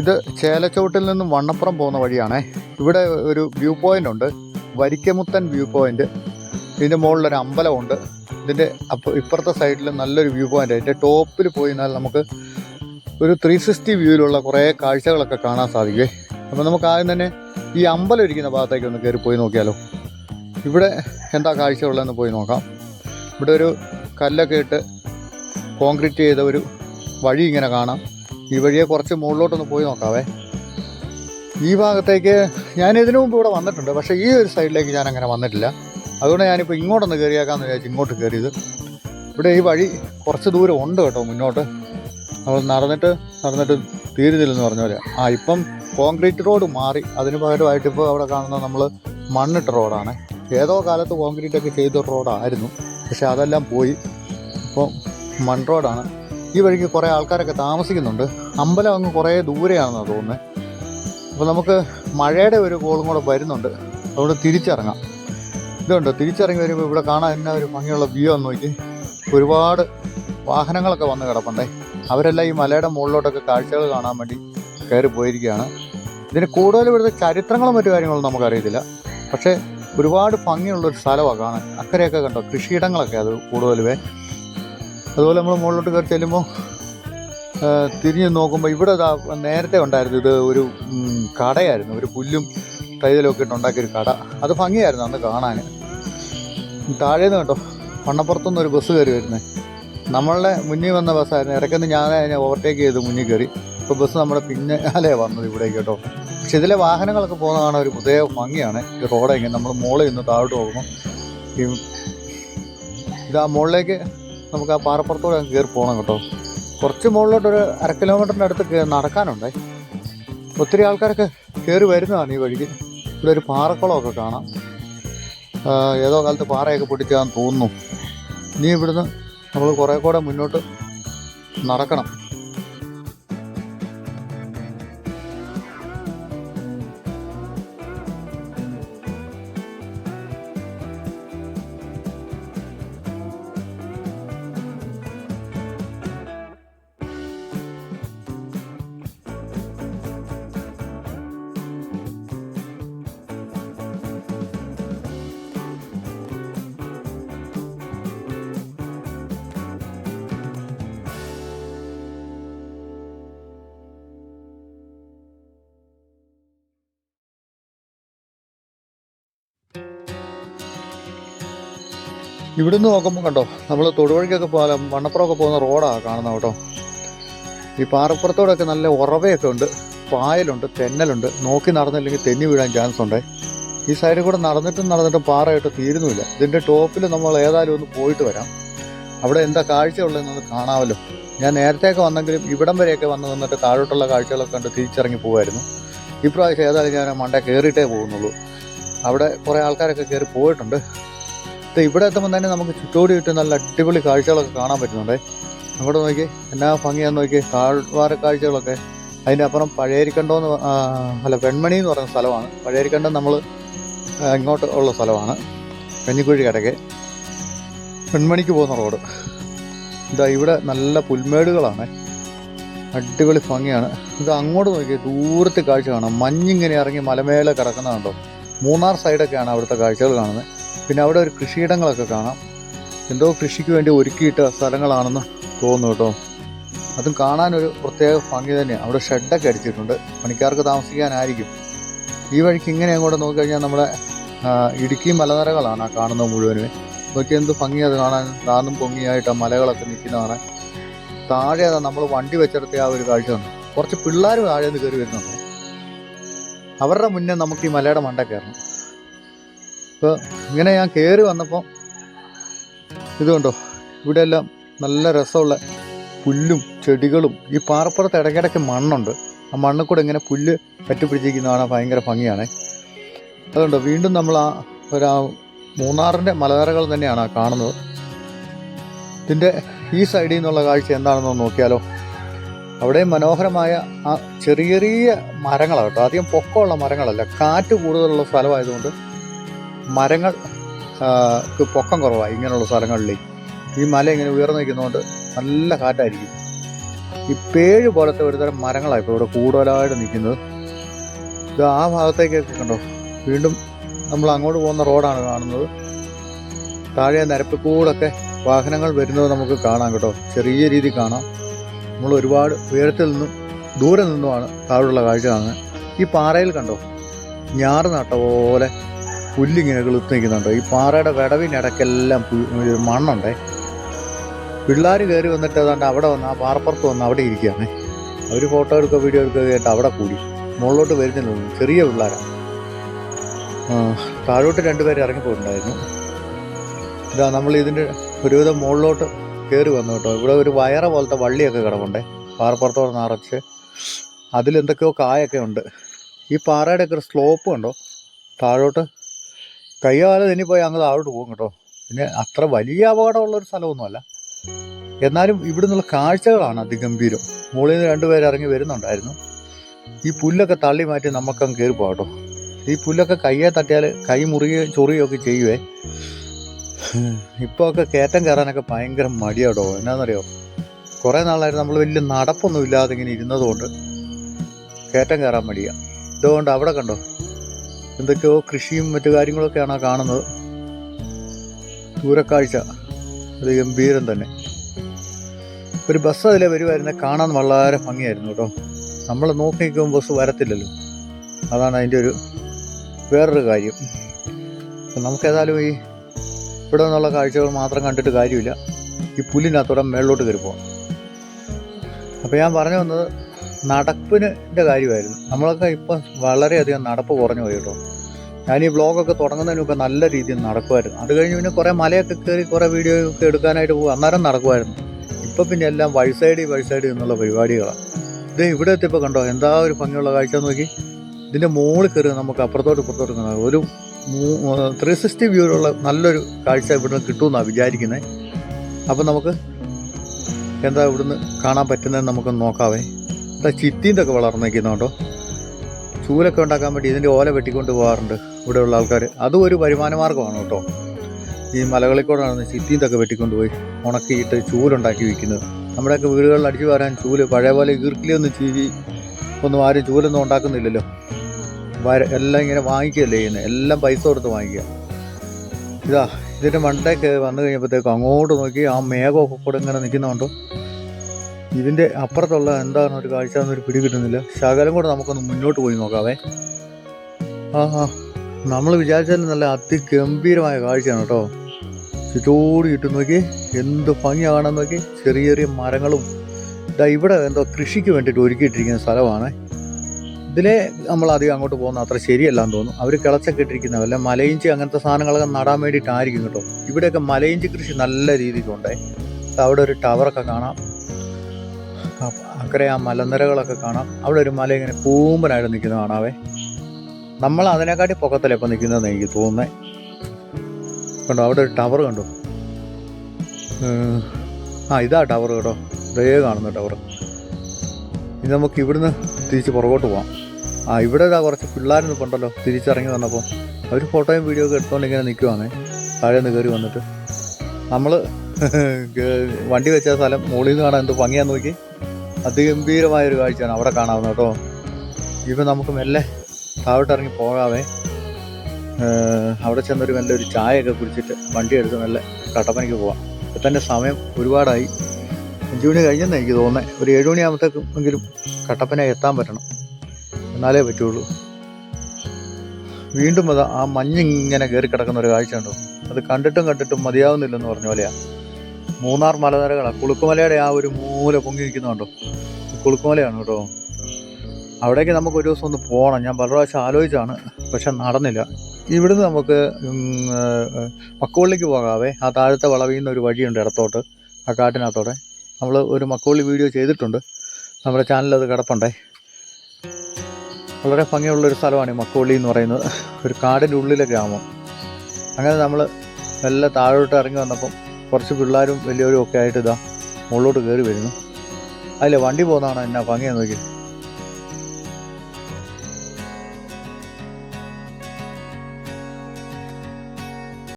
ഇത് ചേലച്ചവട്ടിൽ നിന്നും വണ്ണപ്പുറം പോകുന്ന വഴിയാണേ. ഇവിടെ ഒരു വ്യൂ പോയിന്റ് ഉണ്ട്. Varikkamuthan view point. ഇതിന്റെ മുകളിലൊരു അമ്പലമുണ്ട് ഇതിന്റെ അപ്പോൾ ഇപ്പുറത്തെ സൈഡിൽ നല്ലൊരു വ്യൂ പോയിന്റ്. അതിന്റെ ടോപ്പിൽ പോയി നമുക്ക് ഒരു ത്രീ സിക്സ്റ്റി വ്യൂവിലുള്ള കുറേ കാഴ്ചകളൊക്കെ കാണാൻ സാധിക്കുമേ അപ്പോൾ നമുക്ക് ആദ്യം തന്നെ ഈ അമ്പലം ഇരിക്കുന്ന ഭാഗത്തേക്ക് ഒന്ന് കയറി പോയി നോക്കിയാലോ. ഇവിടെ എന്താ കാഴ്ചയുള്ളതെന്ന് പോയി നോക്കാം. ഇവിടെ ഒരു കല്ലൊക്കെ ഇട്ട് കോൺക്രീറ്റ് ചെയ്ത ഒരു വഴി ഇങ്ങനെ കാണാം. ഈ വഴിയെ കുറച്ച് മുകളിലോട്ടൊന്ന് പോയി നോക്കാവേ. ഈ ഭാഗത്തേക്ക് ഞാൻ ഇതിനു മുമ്പ് ഇവിടെ വന്നിട്ടുണ്ട്. പക്ഷേ ഈ ഒരു സൈഡിലേക്ക് ഞാൻ അങ്ങനെ വന്നിട്ടില്ല. അതുകൊണ്ട് ഞാനിപ്പോൾ ഇങ്ങോട്ടൊന്ന് കയറിയേക്കാന്ന് വിചാരിച്ചു ഇങ്ങോട്ട് കയറിയത് ഇവിടെ ഈ വഴി കുറച്ച് ദൂരം ഉണ്ട് കേട്ടോ മുന്നോട്ട്. നമ്മൾ നടന്നിട്ട് നടന്നിട്ട് തീരുന്നില്ലെന്ന് പറഞ്ഞ പോലെ. ആ ഇപ്പം കോൺക്രീറ്റ് റോഡ് മാറി. അതിന് പകരമായിട്ട് ഇപ്പോൾ അവിടെ കാണുന്ന നമ്മൾ മണ്ണിട്ട റോഡാണ്. ഏതോ കാലത്ത് കോൺക്രീറ്റ് ഒക്കെ ചെയ്ത റോഡായിരുന്നു. പക്ഷെ അതെല്ലാം പോയി. ഇപ്പോൾ മൺ റോഡാണ്. ഈ വഴിക്ക് കുറേ ആൾക്കാരൊക്കെ താമസിക്കുന്നുണ്ട്. അമ്പലം അങ്ങ് കുറേ ദൂരെയാണെന്നാണ് തോന്നുന്നത് അപ്പോൾ നമുക്ക് മഴയുടെ ഒരു കോളും കൂടെ വരുന്നുണ്ട്. അതുകൊണ്ട് തിരിച്ചിറങ്ങാം. ഇതുണ്ട്? തിരിച്ചിറങ്ങി വരുമ്പോൾ ഇവിടെ കാണാൻ എന്നാ ഒരു ഭംഗിയുള്ള വ്യൂ എന്ന് നോക്കി. ഒരുപാട് വാഹനങ്ങളൊക്കെ വന്ന് കിടപ്പുണ്ടേ. അവരെല്ലാം ഈ മലയുടെ മുകളിലോട്ടൊക്കെ കാഴ്ചകൾ കാണാൻ വേണ്ടി കയറി പോയിരിക്കുകയാണ്. ഇതിന് കൂടുതൽ ഇവിടുത്തെ ചരിത്രങ്ങളും മറ്റു കാര്യങ്ങളും നമുക്കറിയത്തില്ല. പക്ഷേ ഒരുപാട് ഭംഗിയുള്ളൊരു സ്ഥലമാണ് കാണാൻ. അക്കരെയൊക്കെ കണ്ടോ? കൃഷിയിടങ്ങളൊക്കെ അത് കൂടുതലുവേ. അതുപോലെ നമ്മൾ മുകളിലോട്ട് കയറി ചെല്ലുമ്പോൾ തിരിഞ്ഞു നോക്കുമ്പോൾ ഇവിടെ നേരത്തെ ഉണ്ടായിരുന്നു ഇത് ഒരു കടയായിരുന്നു. ഒരു പുല്ലും തൈതലൊക്കെ ഇട്ട് ഉണ്ടാക്കിയൊരു കട. അത് ഭംഗിയായിരുന്നു അന്ന് കാണാൻ. താഴേന്ന് കേട്ടോ മണ്ണപ്പുറത്തുനിന്ന് ഒരു ബസ് കയറി വരുന്നത് നമ്മളുടെ മുന്നിൽ വന്ന ബസ്സായിരുന്നു. ഇടയ്ക്കുന്ന് ഞാൻ അതിനെ ഓവർടേക്ക് ചെയ്ത് മുന്നിൽ കയറി. ഇപ്പോൾ ബസ് നമ്മുടെ പിന്നാലെ വന്നത് ഇവിടേക്ക് കേട്ടോ. പക്ഷെ ഇതിലെ വാഹനങ്ങളൊക്കെ പോകുന്ന കാണാൻ ഒരു പ്രത്യേക ഭംഗിയാണ്. ഈ റോഡെങ്കിൽ നമ്മൾ മുകളിൽ നിന്ന് താഴോട്ട് പോകുമ്പോൾ ഇത് ആ മുകളിലേക്ക് നമുക്ക് ആ പാറപ്പുറത്തൂടെ അങ്ങ് കയറി പോകണം കേട്ടോ. കുറച്ച് മുകളിലോട്ട് ഒരു അര കിലോമീറ്ററിന്റെ അടുത്ത് നടക്കാനുണ്ടേ. ഒത്തിരി ആൾക്കാരൊക്കെ കയറി വരുന്നതാണ് ഈ വഴിക്ക്. ഇവിടെ ഒരു പാറക്കുളമൊക്കെ കാണാം. ഏതോ കാലത്ത് പാറയൊക്കെ പൊട്ടിച്ചാന്ന് തോന്നുന്നു. ഇനി ഇവിടുന്ന് നമ്മൾ കുറേ കൂടെ മുന്നോട്ട് നടക്കണം. ഇവിടുന്ന് നോക്കുമ്പോൾ കണ്ടോ നമ്മൾ തൊടുവഴിക്കൊക്കെ പോകാൻ വണ്ണപ്പുറമൊക്കെ പോകുന്ന റോഡാണ് കാണുന്നത് കേട്ടോ. ഈ പാറപ്പുറത്തോടൊക്കെ നല്ല ഉറവയൊക്കെ ഉണ്ട് പായലുണ്ട് തെന്നലുണ്ട്. നോക്കി നടന്നില്ലെങ്കിൽ തെന്നി വീഴാൻ ചാൻസ് ഉണ്ട്. ഈ സൈഡിൽ കൂടെ നടന്നിട്ടും നടന്നിട്ടും പാറയിട്ട് തീരുന്നുമില്ല. ഇതിന്റെ ടോപ്പിൽ നമ്മൾ ഏതായാലും ഒന്ന് പോയിട്ട് വരാം. അവിടെ എന്താ കാഴ്ച ഉള്ളതെന്നൊന്ന് കാണാമല്ലോ. ഞാൻ നേരത്തെയൊക്കെ വന്നെങ്കിലും ഇവിടം വരെയൊക്കെ വന്ന് നിന്നിട്ട് താഴോട്ടുള്ള കാഴ്ചകളൊക്കെ കണ്ട് തിരിച്ചിറങ്ങി പോകുമായിരുന്നു ഇപ്രാവശ്യം ഏതായാലും ഞാൻ മണ്ട കയറിയിട്ടേ പോകുന്നുള്ളൂ. അവിടെ കുറേ ആൾക്കാരൊക്കെ കയറി പോയിട്ടുണ്ട്. ഇവിടെ എത്തുമ്പോൾ തന്നെ നമുക്ക് ചുറ്റോടി ചുറ്റും നല്ല അടിപൊളി കാഴ്ചകളൊക്കെ കാണാൻ പറ്റുന്നുണ്ടേ. അങ്ങോട്ട് നോക്കി. എന്നാ ഭംഗിയാന്ന് നോക്കി. താഴ്വാര കാഴ്ചകളൊക്കെ. അതിന്റെ അപ്പുറം പഴയരിക്കണ്ടോന്ന് എന്ന് അല്ല വെൺമണി എന്ന് പറയുന്ന സ്ഥലമാണ്. പഴയരിക്കണ്ടം നമ്മൾ ഇങ്ങോട്ട് ഉള്ള സ്ഥലമാണ്. കഞ്ഞിക്കുഴി കടക്ക് വെൺമണിക്ക് പോകുന്ന റോഡ്. ഇതാ ഇവിടെ നല്ല പുൽമേടുകളാണ്. അടിപൊളി ഭംഗിയാണ്. ഇത് അങ്ങോട്ട് നോക്കി. ദൂരത്തെ കാഴ്ച കാണാം. മഞ്ഞിങ്ങനെ ഇറങ്ങി മലമേലെ കിടക്കുന്നതുണ്ടോ മൂന്നാർ സൈഡൊക്കെയാണ് അവിടുത്തെ കാഴ്ചകൾ കാണുന്നത്. പിന്നെ അവിടെ ഒരു കൃഷിയിടങ്ങളൊക്കെ കാണാം. എന്തോ കൃഷിക്ക് വേണ്ടി ഒരുക്കിയിട്ട സ്ഥലങ്ങളാണെന്ന് തോന്നുന്നു കേട്ടോ. അതും കാണാനൊരു പ്രത്യേക ഭംഗി തന്നെയാണ് അവിടെ ഷെഡൊക്കെ അടിച്ചിട്ടുണ്ട്. പണിക്കാർക്ക് താമസിക്കാനായിരിക്കും. ഈ വഴിക്ക് ഇങ്ങനെ അങ്ങോട്ട് നോക്കിക്കഴിഞ്ഞാൽ നമ്മുടെ ഇടുക്കി മലനിരകളാണ് ആ കാണുന്നത് മുഴുവനും. നോക്കി എന്ത് ഭംഗി അത് കാണാൻ. താന്നും പൊങ്ങിയായിട്ട് ആ മലകളൊക്കെ നിൽക്കുന്നതാണ്. താഴെ അതാ നമ്മൾ വണ്ടി വെച്ചെടുത്ത ആ ഒരു കാഴ്ച ഉണ്ട് കുറച്ച് പിള്ളേർ താഴെ നിന്ന് കയറി വരുന്നുണ്ട്. അവരുടെ മുന്നേ നമുക്ക് ഈ മലയുടെ മണ്ട കയറണം. ഇപ്പോൾ ഇങ്ങനെ ഞാൻ കയറി വന്നപ്പോൾ ഇതുകൊണ്ടോ ഇവിടെ എല്ലാം നല്ല രസമുള്ള പുല്ലും ചെടികളും ഈ പാറപ്പുറത്ത് ഇടയ്ക്കിടയ്ക്ക് മണ്ണുണ്ട്. ആ മണ്ണിൽ കൂടെ ഇങ്ങനെ പുല്ല് പറ്റിപ്പിടിച്ചിരിക്കുന്ന കാണാൻ ഭയങ്കര ഭംഗിയാണ്. അതുകൊണ്ടോ വീണ്ടും നമ്മൾ ആ ഒരു മൂന്നാറിന്റെ മലനിരകൾ തന്നെയാണ് കാണുന്നത്. ഇതിന്റെ ഈ സൈഡിൽ നിന്നുള്ള കാഴ്ച എന്താണെന്ന് നോക്കിയാലോ? അവിടെ മനോഹരമായ ആ ചെറിയ ചെറിയ മരങ്ങളാണ് കേട്ടോ. അധികം പൊക്കമുള്ള മരങ്ങളല്ല. കാറ്റ് കൂടുതലുള്ള സ്ഥലമായതുകൊണ്ട് മരങ്ങൾ പൊക്കം കുറവാണ് ഇങ്ങനെയുള്ള സ്ഥലങ്ങളിൽ ഈ മല ഇങ്ങനെ ഉയർന്നു നിൽക്കുന്നതുകൊണ്ട് നല്ല കാറ്റായിരിക്കും. ഈ പേഴ് പോലത്തെ ഒരുതരം മരങ്ങളാണ് ഇപ്പോൾ ഇവിടെ കൂടുതലായിട്ട് നിൽക്കുന്നത്. ഇത് ആ ഭാഗത്തേക്കൊക്കെ കണ്ടോ? വീണ്ടും നമ്മൾ അങ്ങോട്ട് പോകുന്ന റോഡാണ് കാണുന്നത്. താഴെ നിരപ്പിൽ കൂടൊക്കെ വാഹനങ്ങൾ വരുന്നത് നമുക്ക് കാണാം കേട്ടോ. ചെറിയ രീതിയിൽ കാണാം. നമ്മൾ ഒരുപാട് ഉയരത്തിൽ നിന്നും ദൂരെ നിന്നുമാണ് താഴെയുള്ള കാഴ്ച കാണുന്നത്. ഈ പാറയിൽ കണ്ടോ? ഞാറ് നട്ട പോലെ പുല്ലിങ്ങനെ കിളുത്ത് നിൽക്കുന്നുണ്ട് ഈ പാറയുടെ വിടവിനിടയ്ക്കെല്ലാം മണ്ണുണ്ടേ. പിള്ളേർ കയറി വന്നിട്ട് ഏതാണ്ട് അവിടെ വന്ന് ആ പാറപ്പുറത്ത് വന്ന് അവിടെ ഇരിക്കുകയാണ്. അവർ ഫോട്ടോ എടുക്കുക വീഡിയോ എടുക്കുക കേട്ട് അവിടെ കൂടി. മുകളിലോട്ട് വരുന്നില്ല. ചെറിയ പിള്ളേരാണ് താഴോട്ട് രണ്ടുപേര് ഇറങ്ങിപ്പോയിട്ടുണ്ടായിരുന്നു. ഇതാ നമ്മൾ ഇതിന്റെ ഒരുവിധം മുകളിലോട്ട് കയറി വന്നു കേട്ടോ. ഇവിടെ ഒരു വയറ പോലത്തെ വള്ളിയൊക്കെ കിടപ്പുണ്ടേ. പാറപ്പുറത്തോടെ നിറച്ച്. അതിലെന്തൊക്കെയോ കായൊക്കെ ഉണ്ട്. ഈ പാറയുടെ ഒക്കെ ഒരു സ്ലോപ്പ് കണ്ടോ? താഴോട്ട് കയ്യാലെ ഇനി പോയി അങ്ങ് താഴോട്ട് പോകും കേട്ടോ. പിന്നെ അത്ര വലിയ അപകടമുള്ളൊരു സ്ഥലമൊന്നുമല്ല. എന്നാലും ഇവിടെ നിന്നുള്ള കാഴ്ചകളാണ് അതിഗംഭീരം. മുകളിൽ നിന്ന് രണ്ടുപേർ ഇറങ്ങി വരുന്നുണ്ടായിരുന്നു. ഈ പുല്ലൊക്കെ തള്ളി മാറ്റി നമുക്കങ്ങ് കയറി പോകട്ടോ ഈ പുല്ലൊക്കെ കയ്യെ തട്ടിയാൽ കൈ മുറിയുകയും ചൊറിയുകയൊക്കെ ചെയ്യുവേ. ഇപ്പോൾ ഒക്കെ കയറ്റം കയറാനൊക്കെ ഭയങ്കര മടിയാടോ എന്നാന്നറിയോ? കുറേ നാളായിട്ട് നമ്മൾ വലിയ നടപ്പൊന്നും ഇല്ലാതെ ഇങ്ങനെ ഇരുന്നതുകൊണ്ട് കയറ്റം കയറാൻ മടിയാണ് ഇതുകൊണ്ട് അവിടെ കണ്ടോ? എന്തൊക്കെയോ കൃഷിയും മറ്റു കാര്യങ്ങളൊക്കെയാണ് കാണുന്നത്. ദൂരക്കാഴ്ച. അത് ഗംഭീരം തന്നെ. ഒരു ബസ് അതിലെ വരുമായിരുന്നെ കാണാൻ വളരെ ഭംഗിയായിരുന്നു കേട്ടോ. നമ്മൾ നോക്കി നിൽക്കുമ്പോൾ ബസ് വരത്തില്ലല്ലോ. അതാണ് അതിന്റെ ഒരു വേറൊരു കാര്യം. അപ്പം നമുക്കേതായാലും ഈ ഇവിടെ നിന്നുള്ള കാഴ്ചകൾ മാത്രം കണ്ടിട്ട് കാര്യമില്ല. ഈ പുല്ലിനകത്തോടെ മേളിലോട്ട് കയറി പോകാം അപ്പോൾ ഞാൻ പറഞ്ഞു വന്നത് നടപ്പിന്റെ കാര്യമായിരുന്നു. നമ്മളൊക്കെ ഇപ്പം വളരെയധികം നടപ്പ് കുറഞ്ഞു പോയി കേട്ടോ. ഞാൻ ഈ വ്ളോഗൊക്കെ തുടങ്ങുന്നതിന് നല്ല രീതിയിൽ നടക്കുമായിരുന്നു. അത് കഴിഞ്ഞ് പിന്നെ കുറേ മലയൊക്കെ കയറി കുറേ വീഡിയോ ഒക്കെ എടുക്കാനായിട്ട് പോകും അന്നേരം നടക്കുമായിരുന്നു. ഇപ്പം പിന്നെ എല്ലാം വഴി സൈഡ് വഴി സൈഡ് എന്നുള്ള പരിപാടികളാണ്. ഇത് ഇവിടെ എത്തിയപ്പോൾ കണ്ടോ എന്താ ഒരു ഭംഗിയുള്ള കാഴ്ച നോക്കി. ഇതിന്റെ മുകളിൽ കയറി നമുക്ക് അപ്പുറത്തോട്ട് ഇപ്പുറത്തോട്ട് ഒരു ത്രീ സിക്സ്റ്റി വ്യൂലുള്ള നല്ലൊരു കാഴ്ച ഇവിടുന്ന് കിട്ടുമെന്നാണ് വിചാരിക്കുന്നത് അപ്പം നമുക്ക് എന്താ ഇവിടുന്ന് കാണാൻ പറ്റുന്നതെന്ന് നമുക്ക് നോക്കാവേ. എന്താ ചിത്തീന്റെയൊക്കെ വളർന്നേക്കുന്നുണ്ടോ ചൂലൊക്കെ ഉണ്ടാക്കാൻ വേണ്ടി ഇതിന്റെ ഓല വെട്ടിക്കൊണ്ട് പോകാറുണ്ട് ഇവിടെയുള്ള ആൾക്കാർ അതും ഒരു വരുമാന മാർഗമാണ് കേട്ടോ. ഈ മലകളിൽ കൂടെ നടന്ന് ചിത്തീന്റെയൊക്കെ വെട്ടിക്കൊണ്ട് പോയി ഉണക്കിയിട്ട് ചൂലുണ്ടാക്കി വിൽക്കുന്നത് നമ്മുടെയൊക്കെ വീടുകളിൽ അടിച്ചു വരാൻ ചൂൽ പഴയ പോലെ ഈർക്കിലൊന്നും ചീവി ഒന്നും ആരും ചൂലൊന്നും ഉണ്ടാക്കുന്നില്ലല്ലോ. വര എല്ലാം ഇങ്ങനെ വാങ്ങിക്കുകയല്ലേ ചെയ്യുന്നത്? എല്ലാം പൈസ കൊടുത്ത് വാങ്ങിക്കുക. ഇതാ ഇതിന്റെ മണ്ടയ്ക്ക് വന്നു കഴിഞ്ഞപ്പോഴത്തേക്കും അങ്ങോട്ട് നോക്കി ആ മേഘമൊക്കെ കൂടെ ഇങ്ങനെ നിൽക്കുന്നുണ്ടോ ഇതിന്റെ അപ്പുറത്തുള്ള എന്താണ് ഒരു കാഴ്ച എന്നൊരു പിടി കിട്ടുന്നില്ല. ശകലം കൂടെ നമുക്കൊന്ന് മുന്നോട്ട് പോയി നോക്കാവേ. ആ ആ നമ്മൾ വിചാരിച്ചാലും നല്ല അതിഗംഭീരമായ കാഴ്ചയാണ് കേട്ടോ. ചുറ്റോട് ഇട്ട് നോക്കി എന്ത് ഭംഗിയാ കാണാൻ നോക്കി. ചെറിയ ചെറിയ മരങ്ങളും. ഇതാ ഇവിടെ എന്തോ കൃഷിക്ക് വേണ്ടിയിട്ട് ഒരുക്കിയിട്ടിരിക്കുന്ന സ്ഥലമാണ്. ഇതിലെ നമ്മൾ അധികം അങ്ങോട്ട് പോകുന്ന അത്ര ശരിയല്ല എന്ന് തോന്നുന്നു. അവർ കിളച്ചൊക്കെ ഇട്ടിരിക്കുന്ന വല്ല മലയിഞ്ചി അങ്ങനത്തെ സാധനങ്ങളൊക്കെ നടാൻ വേണ്ടിയിട്ടായിരിക്കും കേട്ടോ. ഇവിടെയൊക്കെ മലയിഞ്ചി കൃഷി നല്ല രീതിക്കുണ്ടേ. അവിടെ ഒരു ടവറൊക്കെ കാണാം. അക്കരെ ആ മലനിരകളൊക്കെ കാണാം. അവിടെ ഒരു മല ഇങ്ങനെ കൂമ്പനായിട്ട് നിൽക്കുന്നത് കാണാവേ. നമ്മൾ അതിനെക്കാട്ടി പൊക്കത്തല്ലേ ഇപ്പം നിൽക്കുന്നതെന്ന് എനിക്ക് തോന്നുന്നേ. കണ്ടോ അവിടെ ഒരു ടവർ കണ്ടു? ആ ഇതാ ടവർ കേട്ടോ. ഇതേ കാണുന്ന ടവർ. ഇനി നമുക്ക് ഇവിടുന്ന് തിരിച്ച് പുറകോട്ട് പോവാം. ആ ഇവിടെ ഇതാ കുറച്ച് പിള്ളേർ നിൽപ്പുണ്ടല്ലോ തിരിച്ചിറങ്ങി വന്നപ്പോൾ. അവർ ഫോട്ടോയും വീഡിയോ ഒക്കെ എടുത്തുകൊണ്ട് ഇങ്ങനെ നിൽക്കുവാണേ താഴെ നിന്ന് കയറി വന്നിട്ട് നമ്മൾ വണ്ടി വെച്ച സ്ഥലം മുകളിൽ നിന്ന് കാണാൻ എന്ത് ഭംഗിയാന്ന് നോക്കി അതിഗംഭീരമായൊരു കാഴ്ചയാണ് അവിടെ കാണാവുന്നത് കേട്ടോ. ഇപ്പം നമുക്ക് മെല്ലെ താഴോട്ടിറങ്ങി പോകാവേ. അവിടെ ചെന്നൊരു മെല്ലെ ഒരു ചായയൊക്കെ കുടിച്ചിട്ട് വണ്ടി എടുത്ത് നല്ല കട്ടപ്പനയ്ക്ക് പോവാം. ഇപ്പം തന്നെ സമയം ഒരുപാടായി. അഞ്ച് മണി കഴിഞ്ഞെന്ന് എനിക്ക് തോന്നുന്നത് ഒരു ഏഴ് മണിയാകുമ്പോഴത്തേക്കും കട്ടപ്പന എത്താൻ പറ്റണം. എന്നാലേ പറ്റുള്ളൂ. വീണ്ടും അത് ആ മഞ്ഞിങ്ങനെ കയറി കിടക്കുന്ന ഒരു കാഴ്ച ഉണ്ടോ അത് കണ്ടിട്ടും കണ്ടിട്ടും മതിയാവുന്നില്ലെന്ന് പറഞ്ഞ പോലെയാ. മൂന്നാർ മലനിരകളാണ് കുളുക്കുമലയുടെ ആ ഒരു മൂല പൊങ്ങി നിൽക്കുന്നുണ്ടോ കുളുക്കുമലയാണ് കേട്ടോ. അവിടേക്ക് നമുക്ക് ഒരു ദിവസം ഒന്ന് പോകണം ഞാൻ പല പ്രാവശ്യം ആലോചിച്ചാണ് പക്ഷെ നടന്നില്ല. ഇവിടുന്ന് നമുക്ക് മക്കോളിലേക്ക് പോകാവേ. ആ താഴത്തെ വളവിൽ നിന്ന് ഒരു വഴിയുണ്ട് ഇടത്തോട്ട് ആ കാട്ടിനകത്തോടെ. നമ്മൾ ഒരു മക്കോളി വീഡിയോ ചെയ്തിട്ടുണ്ട്. നമ്മുടെ ചാനലിൽ അത് കിടപ്പുണ്ടേ. വളരെ ഭംഗിയുള്ളൊരു സ്ഥലമാണ് ഈ മക്കോളി എന്ന് പറയുന്നത്. ഒരു കാടിന്റെ ഉള്ളിലെ ഗ്രാമം. അങ്ങനെ നമ്മൾ നല്ല താഴോട്ട് ഇറങ്ങി വന്നപ്പം കുറച്ച് പിള്ളേരും വലിയവരും ഒക്കെ ആയിട്ട് ഇതാ മുകളിലോട്ട് കയറി വരുന്നു. അതിലെ വണ്ടി പോകുന്നതാണ് എന്നാ ഭംഗിയാണ് നോക്കി